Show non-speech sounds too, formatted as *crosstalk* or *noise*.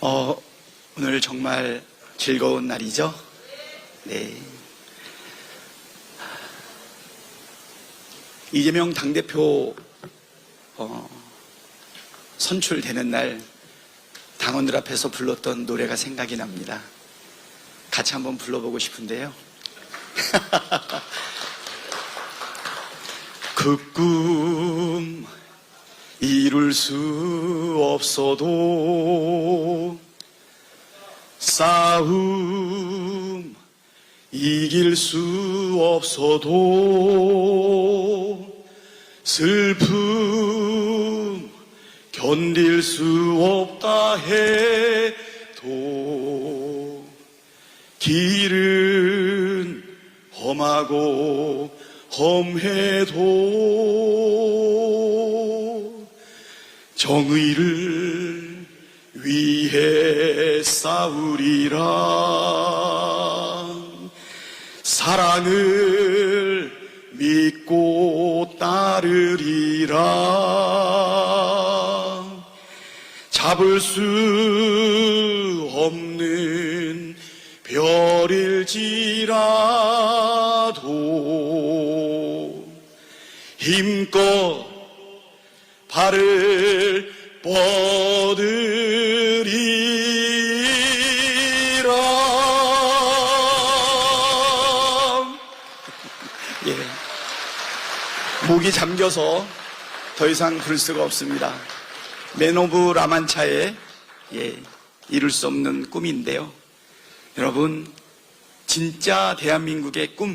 어, 오늘 정말 즐거운 날이죠? 네. 이재명 당대표, 어, 선출되는 날 당원들 앞에서 불렀던 노래가 생각이 납니다. 같이 한번 불러보고 싶은데요. *laughs* 그 꿈 이룰 수 없어도 싸움 이길 수 없어도 슬픔 견딜 수 없다 해도 길은 험하고 험해도 정의를 위해 싸우리라. 사랑을 믿고 따르리라. 잡을 수 없는 별일지라도 힘껏 발을 뻗으리라. 예. 목이 잠겨서 더 이상 부를 수가 없습니다. 맨 오브 라만차의 예, 이룰 수 없는 꿈인데요. 여러분, 진짜 대한민국의 꿈,